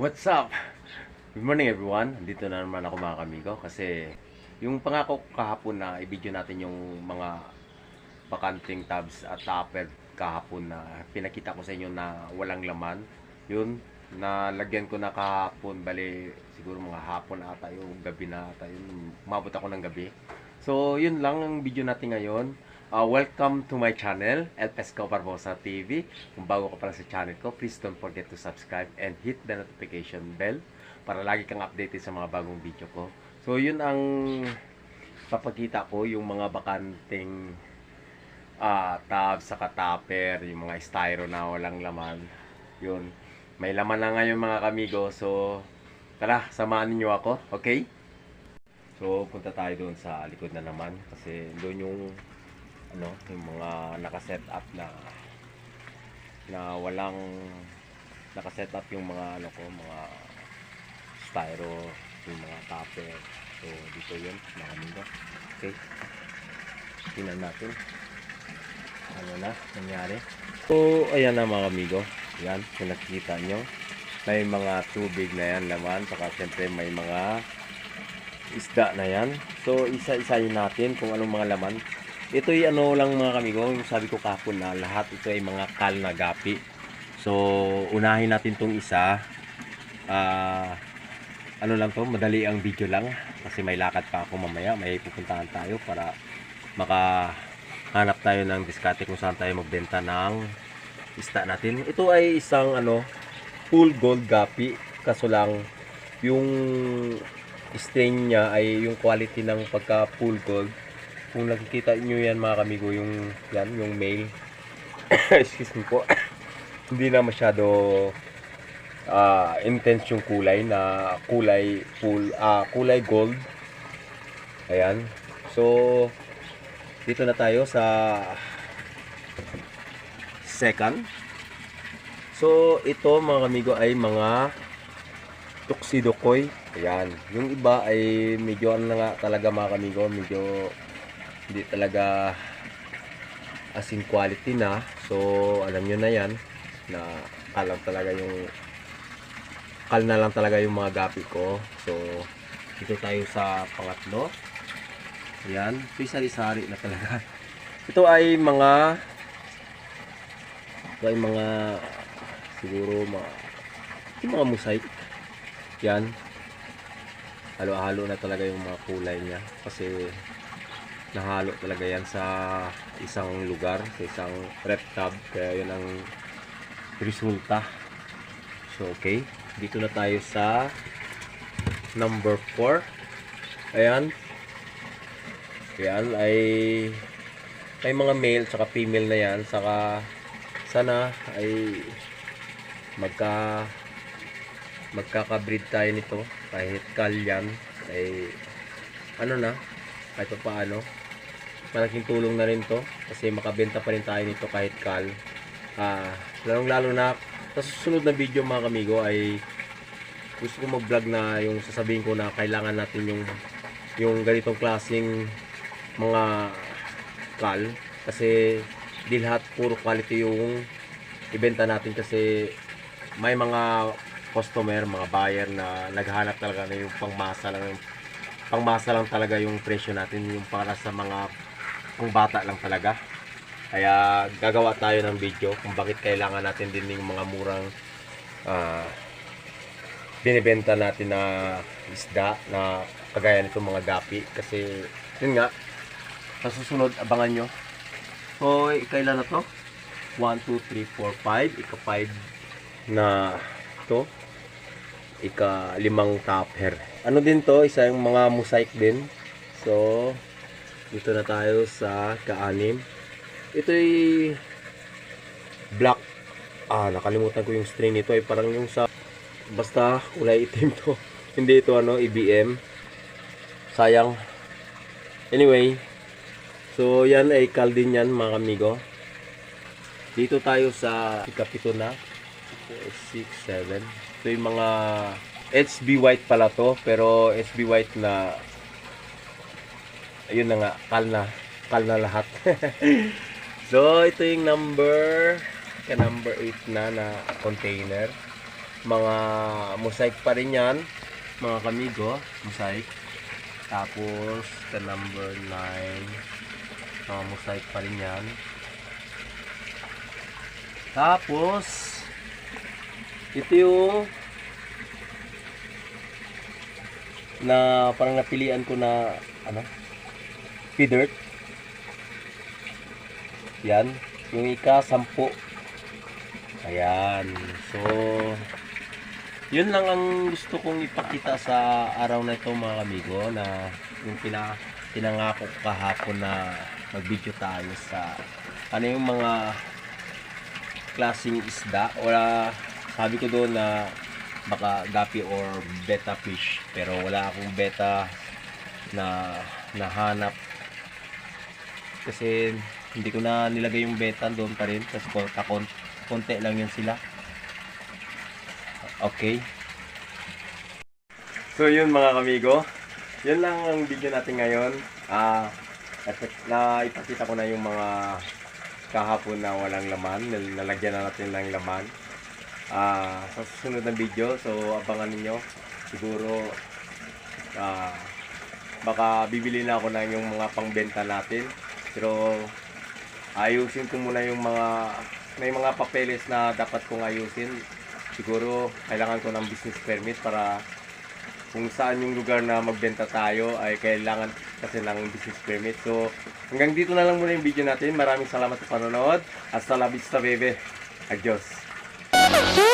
What's up? Good morning everyone. Dito na naman ako mga kamigo kasi yung pangako ko kahapon na i-video natin yung mga bakanting tabs at topper kahapon na pinakita ko sa inyo na walang laman. Yun, nalagyan ko na kahapon, bali siguro mga hapon ata yung gabi na ata yun. Umabot ako ng gabi. So, yun lang ang video natin ngayon. Uh, welcome to my channel, El Pesco Barbosa TV. Kung bago ka pala sa channel ko, please don't forget to subscribe and hit the notification bell para lagi kang updated sa mga bagong video ko. So, yun ang papakita ko, yung mga bakanting ah tab sa tupper, yung mga styro na walang laman. Yun. May laman na ngayon mga kamigo. So, tara, samahan niyo ako. Okay? So, punta tayo doon sa likod na naman kasi doon yung ano, yung mga nakaset up na na walang nakaset up yung mga ano ko, mga styro, yung mga tupper. So, dito yun, mga kamigo. Okay? Tingnan natin ano na nangyari. So, ayan na mga amigo. Yan, kung nakikita nyo. May mga tubig na yan laman. Saka siyempre may mga isda na yan. So, isa-isayin natin kung anong mga laman. Ito ay ano lang mga kamigo. Sabi ko kapon na lahat ito ay mga kal na gapi. So, unahin natin tong isa. Ah... ano lang to, madali ang video lang kasi may lakad pa ako mamaya, may pupuntahan tayo para maka hanap tayo ng diskarte kung saan tayo magbenta ng isda natin. Ito ay isang ano, full gold gapi. Kaso lang, yung stain niya ay yung quality ng pagka full gold. Kung nakikita nyo yan mga kamigo, yung, yan, yung male. Excuse me po. Hindi na masyado ah intense yung kulay na kulay full ah kulay gold. Ayan. So, dito na tayo sa second. So, ito mga kamigo ay mga tuxedo koi. Ayan. Yung iba ay medyo ano na nga talaga mga kamigo, medyo hindi talaga as in quality na. So, alam nyo na yan na kalam talaga yung kal na lang talaga yung mga gapi ko. So, dito tayo sa pangatlo. May sari-sari na talaga. Ito ay mga ito ay mga siguro mga yung mga mosaic. Yan. Halo-halo na talaga yung mga kulay niya kasi nahalo talaga yan sa isang lugar, sa isang rep tub. Kaya yun ang resulta. So, okay. Dito na tayo sa number 4. Ayan. Yan ay may mga male saka female na yan saka sana ay magka magkaka-breed tayo nito kahit kal yan ay ano na kahit pa paano malaking tulong na rin to kasi makabenta pa rin tayo nito kahit kal. Ah lalong lalo na sa susunod na video mga kamigo ay gusto ko mag-vlog na yung sasabihin ko na kailangan natin yung yung ganitong klaseng mga kal. Kasi di lahat puro quality yung ibenta natin kasi may mga customer, mga buyer na naghahanap talaga na yung pangmasa lang pangmasa lang talaga yung presyo natin yung para sa mga pang bata lang talaga. Kaya gagawa tayo ng video kung bakit kailangan natin din yung mga murang ah, binibenta natin na isda na kagaya nito mga gapi. Kasi yun nga sa susunod abangan nyo. So kailan na to? 1, 2, 3, 4, 5 ika 5 na to. Ika limang topper ano din to isa yung mga mosaic din. So dito na tayo sa kaanim. Ito ay black. Ah nakalimutan ko yung string nito. Ay parang yung sa basta kulay itim to. Hindi ito ano IBM sayang. Anyway so yan ay kal din yan mga amigo dito tayo sa ikapito na 6, 7 ito yung mga HB white pala to pero SB white na ayun na nga kal na kal na lahat so ito yung number ka number 8 na na container. Mga mosaic pa rin yan, mga kamigo, mosaic. Tapos, ka number 9, mga mosaic pa rin yan. Tapos, ito yung na parang napilian ko na ano? Feeder yan. Yung ika sampu ayan. So yun lang ang gusto kong ipakita sa araw na ito mga amigo na yung pina, pinangako ko kahapon na mag video tayo sa ano yung mga klaseng isda. Wala sabi ko doon na baka gapi or beta fish pero wala akong beta na nahanap. Kasi hindi ko na nilagay yung beta doon pa rin kasi kon- kakon- konti lang yan sila. Okay. So yun mga kamigo. Yun lang ang video natin ngayon. Ah na ipakita ko na yung mga kahapon na walang laman nal- nalagyan na natin ng laman ah sa susunod na video so abangan ninyo. Siguro ah baka bibili na ako na yung mga pangbenta natin. Pero ayusin ko muna yung mga may mga papeles na dapat kong ayusin. Siguro kailangan ko ng business permit para kung saan yung lugar na magbenta tayo ay kailangan kasi ng business permit. So hanggang dito na lang muna yung video natin. Maraming salamat sa panonood. Hasta la vista bebe. Adios Woo!